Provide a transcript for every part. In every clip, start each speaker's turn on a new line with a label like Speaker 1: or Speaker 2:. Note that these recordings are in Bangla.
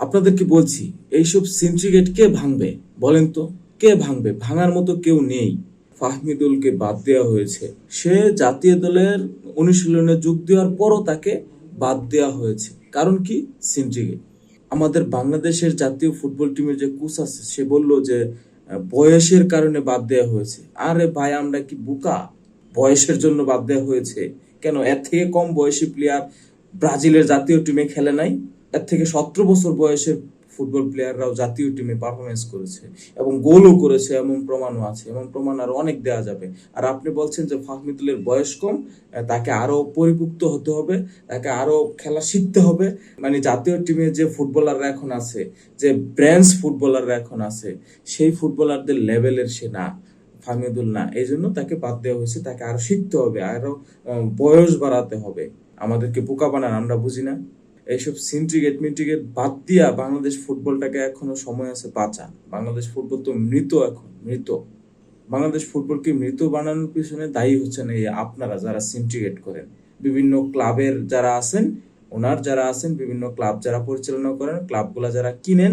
Speaker 1: আপনাদেরকে বলছি, এইসব সিন্ডিকেট কে ভাঙবে? বলেন তো, কে ভাঙবে? ভাঙার মতো কেউ নেই। ফাহমিদুলকে বাদ দেওয়া হয়েছে। সে জাতীয় দলের অনুশীলনে যোগ দেওয়ার পরও তাকে বাদ দেওয়া হয়েছে। কারণ কি? সিন্ডিকেট আমাদের বাংলাদেশের জাতীয় ফুটবল টিমের যে কোচ আছে, সে বলল যে, বয়সের কারণে বাদ দেওয়া হয়েছে। আরে ভাই, আমরা কি বোকা? বয়সের জন্য বাদ দেওয়া হয়েছে। কেন? এর থেকে কম বয়সী প্লেয়ার ব্রাজিলের জাতীয় টিমে খেলে নাই? থেকে সতেরো বছর বয়সের ফুটবল প্লেয়াররাও জাতীয় টিমে পারফরমেন্স করেছে এবং গোলও করেছে, এমন প্রমাণও আছে। এবং প্রমাণ আরও অনেক দেওয়া যাবে। আর আপনি বলছেন যে ফাহমিদুলের বয়স কম তাকে আরও পরিপুক্ত হতে হবে, তাকে আরও খেলা শিখতে হবে। মানে জাতীয় টিমে যে ফুটবলাররা এখন আছে, যে ব্র্যান্স ফুটবলাররা এখন আছে, সেই ফুটবলারদের লেভেলের সে না, ফাহমিদুল না। এই জন্য তাকে বাদ দেওয়া হয়েছে। তাকে আরও শিখতে হবে, আরও বয়স বাড়াতে হবে। আমাদেরকে বোকা বানান, আমরা বুঝি না। এইসব সিন্ট্রিগেট মিন্ট্রিগেট বাদ দিয়া বাংলাদেশ ফুটবলটাকে এখনও সময় আছে বাঁচা বাংলাদেশ ফুটবল তো মৃত এখন, মৃত। বাংলাদেশ ফুটবলকে মৃত বানানোর পিছনে দায়ী হচ্ছেন এই আপনারা যারা সিন্ট্রিগেট করেন? বিভিন্ন ক্লাবের যারা আছেন, ওনার যারা আছেন, বিভিন্ন ক্লাব যারা পরিচালনা করেন, ক্লাবগুলা যারা কিনেন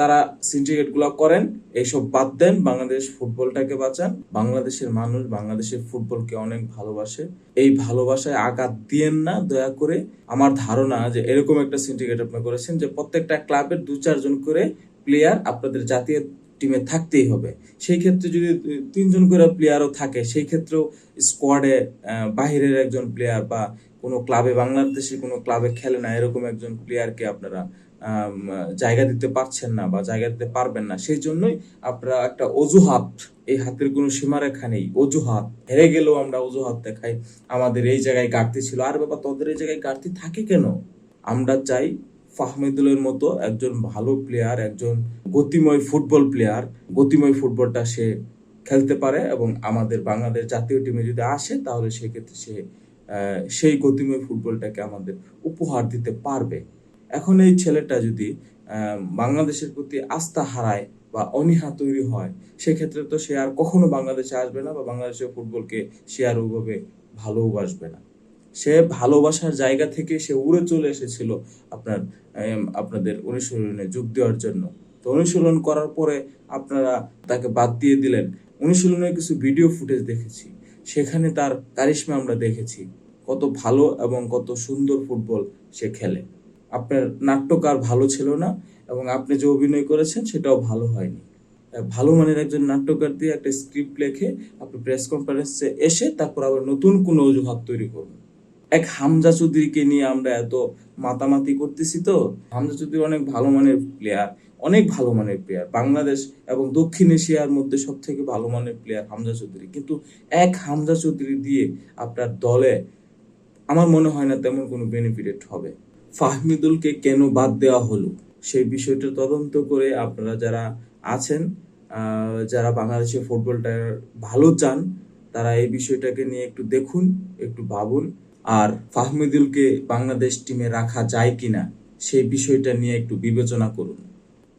Speaker 1: তারা সিন্ডিকেটগুলা করেন এইসব বাদ দেন, বাংলাদেশ ফুটবলটাকে বাঁচান। বাংলাদেশের মানুষ বাংলাদেশের ফুটবলকে অনেক ভালোবাসে। এই ভালোবাসায় আঘাত দিয়েন না, দয়া করে। আমার ধারণা যে এরকম একটা সিন্ডিকেট আপনি করেছেন যে প্রত্যেকটা ক্লাবের দু চারজন করে প্লেয়ার আপনাদের জাতীয় টিমে থাকতেই হবে। সেই ক্ষেত্রে যদি তিনজন করে প্লেয়ারও থাকে, সেই ক্ষেত্রেও স্কোয়াডে বাহিরের একজন প্লেয়ার বা কোনো ক্লাবে বাংলাদেশের কোনো ক্লাবে খেলে না, এরকম একজন প্লেয়ারকে আপনারা জায়গা দিতে পারছেন না বা জায়গা দিতে পারবেন না সেই জন্যই আপনারা একটা অজুহাত, এই হাতের কোনো সীমারেখা নেই, অজুহাত। হেরে গেলেও আমরা অজুহাত দেখাই, আমাদের এই জায়গায় ঘাটতি ছিল। আর বাবা, তোদের এই জায়গায় ঘাটতি থাকে কেন? আমরা চাই ফাহমিদুলের মতো একজন ভালো প্লেয়ার একজন গতিময় ফুটবল প্লেয়ার গতিময় ফুটবলটা সে খেলতে পারে এবং আমাদের বাংলাদেশ জাতীয় টিমে যদি আসে, তাহলে সেক্ষেত্রে সে সেই গতিময় ফুটবলটাকে আমাদের উপহার দিতে পারবে। এখন এই ছেলেটা যদি বাংলাদেশের প্রতি আস্থা হারায় বা অনীহা তৈরি হয়, সেক্ষেত্রে তো সে আর কখনো বাংলাদেশে আসবে না বা বাংলাদেশের ফুটবলকে সে আর ওইভাবে ভালোবাসবে না। সে ভালোবাসার জায়গা থেকে সে উড়ে চলে এসেছিল আপনার আপনাদের অনুশীলনে যোগ দেওয়ার জন্য। তো অনুশীলন করার পরে আপনারা তাকে বাদ দিয়ে দিলেন। অনুশীলনের কিছু ভিডিও ফুটেজ দেখেছি। সেখানে তার কারিশমা আমরা দেখেছি। কত ভালো এবং কত সুন্দর ফুটবল সে খেলে। আপনার নাট্যকার ভালো ছিল না এবং আপনি যে অভিনয় করেছেন সেটাও ভালো হয়নি। ভালো মানের একজন নাট্যকার দিয়ে একটা স্ক্রিপ্ট লেখে আপনি প্রেস কনফারেন্সে এসে তারপর আবার নতুন কোনো অজুহাত তৈরি করুন। এক হামজা চৌধুরীকে নিয়ে আমরা এত মাতামাতি করতেছি তো, হামজা চৌধুরী অনেক ভালো মানের প্লেয়ার অনেক ভালো মানের প্লেয়ার বাংলাদেশ এবং দক্ষিণ এশিয়ার মধ্যে সব থেকে ভালো মানের প্লেয়ার হামজা চৌধুরী। কিন্তু এক হামজা চৌধুরী দিয়ে আপনার দলে আমার মনে হয় না তেমন কোনো বেনিফিটেড হবে। ফাহমিদুলকে কেন বাদ দেওয়া হলো? সেই বিষয়টা তদন্ত করে আপনারা যারা আছেন যারা বাংলাদেশের ফুটবলটা ভালো চান, তারা এই বিষয়টাকে নিয়ে একটু দেখুন, একটু ভাবুন। আর ফাহমিদুলকে বাংলাদেশ টিমে রাখা যায় কিনা, সেই বিষয়টা নিয়ে একটু বিবেচনা করুন।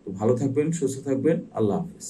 Speaker 1: তো ভালো থাকবেন, সুস্থ থাকবেন, আল্লাহ হাফিজ।